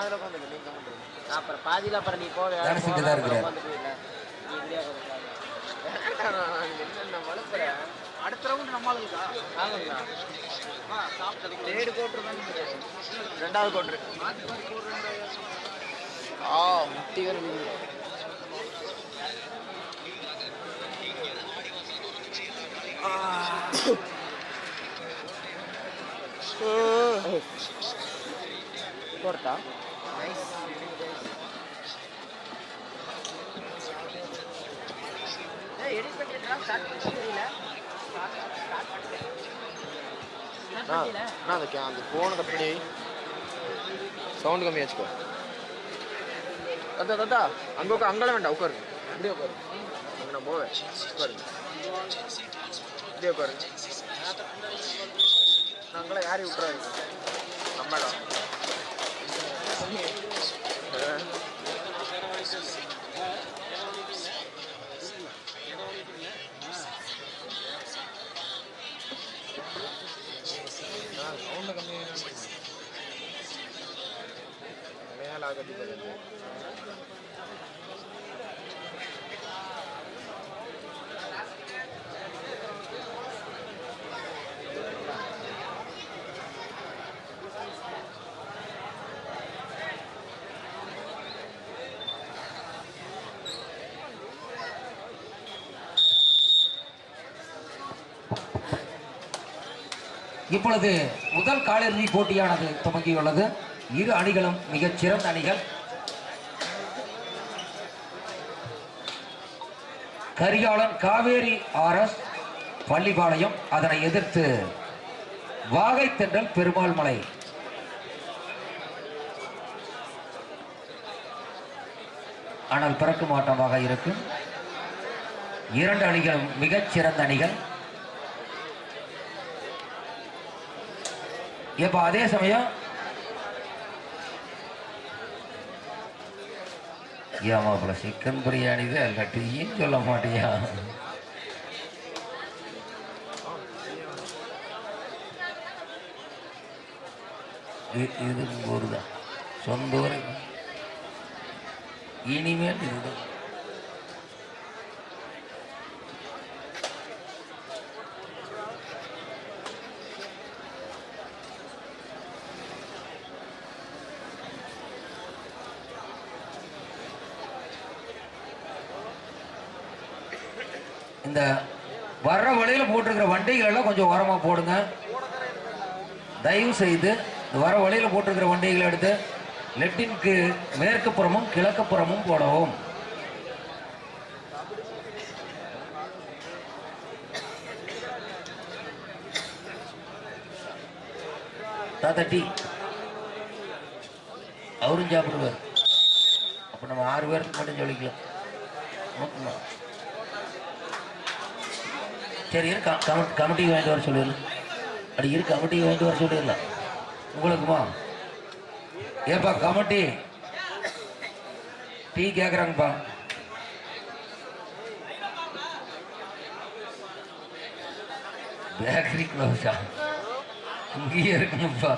நீங்க அப்புறம் பாதியில் அப்புறம் நீ இருக்கிறார். உட்காந்து போயிடல நீ இப்படியே அடுத்த ரவுண்ட் நம்மளுக்கா? ஆகுங்களா தேர்டு கோட்ரு தான் ரெண்டாவது கோட்ரு ஆ முட்டி வேறு. போட்டா? நான் அந்த அந்த ஃபோனை கட் பண்ணி சவுண்ட் கம்மியாக வச்சுக்கோ தத்தா தத்தா அங்கே உட்கா அங்கெல்லாம் வேண்டாம் உட்காருங்க. இப்படியே உட்காரு அங்கே நான் போவேன் உட்காருங்க இப்படியே உட்காருங்க நான் அங்கெல்லாம் யாரையும் விட்டுறாரு நம்மடா சவுண்ட் இப்பொழுது முதல் காலிறுதி போட்டியானது துவங்கியுள்ளது. இரு அணிகளும் மிகச் சிறந்த அணிகள். கரிகாலன் காவேரி ஆர்எஸ் பள்ளிபாளையம். அதனை எதிர்த்து வாகை தென்றல் பெருமாள் மலை ஆனால் பிறக்கும் ஆட்டமாக இருக்கும். இரண்டு அணிகளும் மிகச் சிறந்த அணிகள். இப்ப அதே சமயம். ஏமா ஏமாப்பிள்ள சிக்கன் பிரியாணி தான் இல்லை டீயும் சொல்ல மாட்டியா? இது உங்க ஊர் தான். சொந்த ஊர் இனிமேல் இதுதான். இந்த வர்ற வழியில் போட்டிருக்கிற வண்டிகள் எல்லாம் கொஞ்சம் உரமாக போடுங்க. தயவு செய்து இந்த வர வழியில் போட்டிருக்கிற வண்டிகளை எடுத்து லெப்டினுக்கு மேற்கு புறமும் கிழக்கு புறமும் போடவும். தாத்தா டீ. அவரும் சாப்பிடுவார். அப்போ நம்ம ஆறு பேருக்கு மட்டும் சொல்லிக்கலாம் ஓகேம்மா சரி இரு க- கமிட்டி வாங்கிட்டு வர சொல்லிடலாம் அப்படி இரு கமிட்டி வாங்கிட்டு வர சொல்லிடலாம் உங்களுக்குமா? ஏப்பா கமிட்டி? டீ கேட்குறாங்கப்பா பேக்கரி க்ளோஸா இங்கேயே இருக்கணும்ப்பா.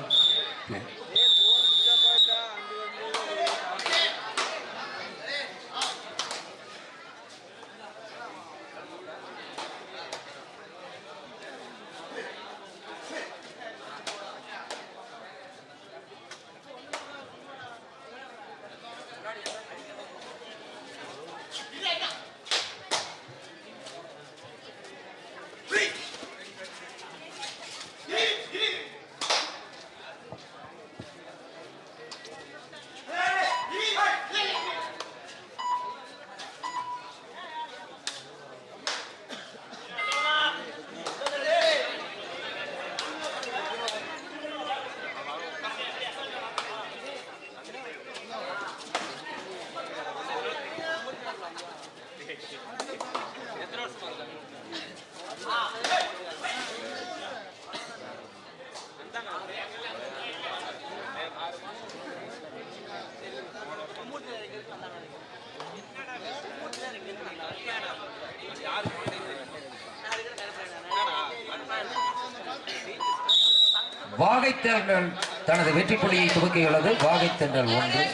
வாகை தனது வெற்றி புள்ளியை துவக்கியுள்ளது. வாகை தென்றல் ஒன்று.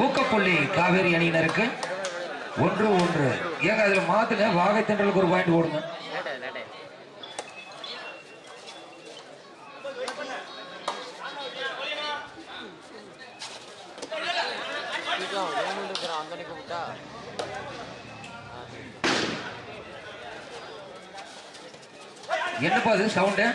ஊக்கப்புள்ளி காவேரி அணியினருக்கு ஒன்று ஒன்று. ஏங்க அதுல மாத்துங்க. வாகை தென்றலுக்கு ஒரு பாயிண்ட் போடுங்க என்னப்பா அது? சவுண்டு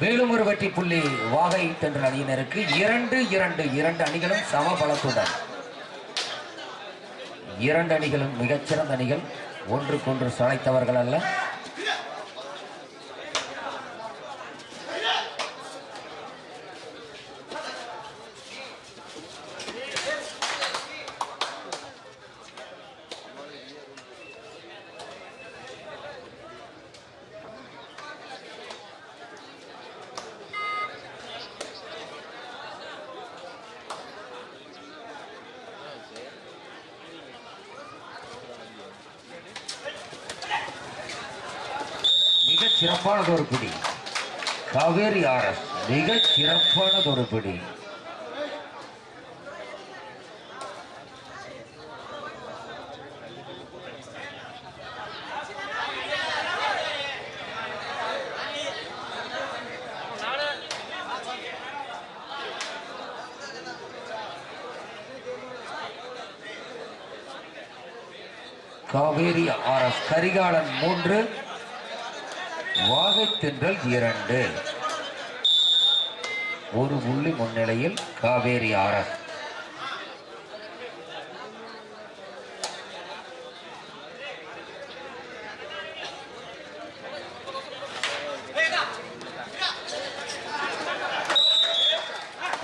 மேலும் ஒரு வெற்றி புள்ளி வாகை தென்ற அணியினருக்கு இரண்டு இரண்டு இரண்டு அணிகளும் சம பலத்துடன் இரண்டு அணிகளும் மிகச்சிறந்த அணிகள். ஒன்றுக்கொன்று சளைத்தவர்கள் அல்ல. மிகச் சிறப்பானது ஒரு பிடி. காவேரி ஆர்எஸ் மிகச் சிறப்பானது ஒரு பிடி. காவேரி ஆர்எஸ் கரிகாலன் மூன்று தென்றல் இரண்டு. ஒரு புள்ளி முன்னிலையில் காவேரி ஆரஸ்.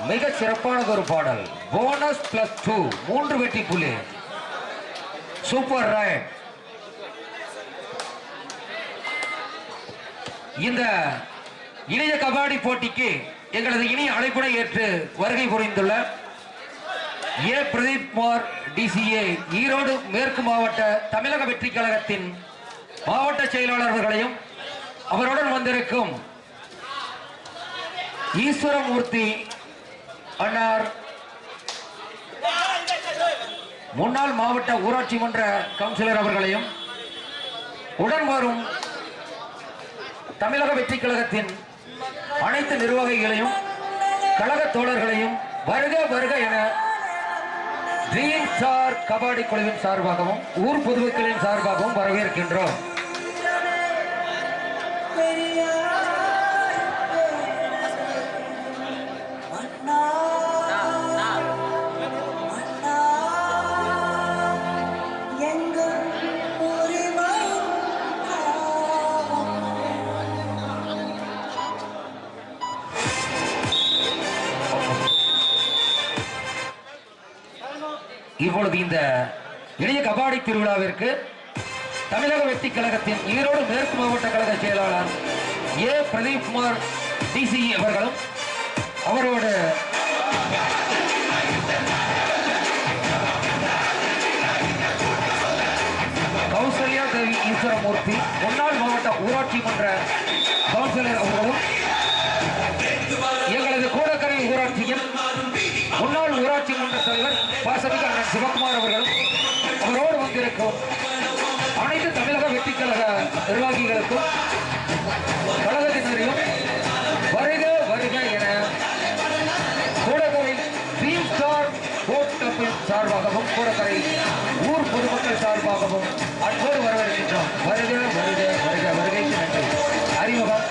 மிக சிறப்பானது ஒரு பாடல். போனஸ் பிளஸ் டூ மூன்று வெட்டி புள்ளி. சூப்பர் ரைட் இந்த இணைய கபாடி போட்டிக்கு எங்களது இணைய அழைப்புனை ஏற்று வருகை புரிந்துள்ள ஏ. பிரதீப் குமார் டிசிஏ ஈரோடு மேற்கு மாவட்ட தமிழக வெற்றி கழகத்தின் மாவட்ட செயலாளர் அவர்களையும் அவருடன் வந்திருக்கும் ஈஸ்வரமூர்த்தி அன்னார் முன்னாள் மாவட்ட ஊராட்சி மன்ற கவுன்சிலர் அவர்களையும் உடன் வரும் தமிழக வெற்றி கழகத்தின் அனைத்து நிர்வாகிகளையும் கழக தோழர்களையும் வருக வருக என ட்ரீம் ஸ்டார் கபாடி குழுவின் சார்பாகவும் ஊர் பொதுமக்களின் சார்பாகவும் வரவேற்கின்றோம். இந்த இளைய கபாடி திருவிழாவிற்கு தமிழக வெற்றி கழகத்தின் ஈரோடு மேற்கு மாவட்ட கழக செயலாளர் ஏ. பிரதீப் குமார் டிசிஇ அவர்களும் அவரோட கௌசல்யா தேவி ஈஸ்வரமூர்த்தி முன்னாள் மாவட்ட ஊராட்சி மன்ற கவுன்சிலர் அவர்களும் என் சிவகுமார் அவர்கள் அவரோடு வந்திருக்கும் அனைத்து தமிழக வெற்றிக்கழக நிர்வாகிகளுக்கும் கழகத்தினரையும் வருக வருக என கூடக்கரை பி ஸ்டார் போட் கம்பின் சார்பாகவும் கூடக்கரை ஊர் பொதுமக்கள் சார்பாகவும் அன்போடு வரவேற்கின்றோம். வருக வருக வருக வருகைக்கு நன்றி. அறிமுகம்.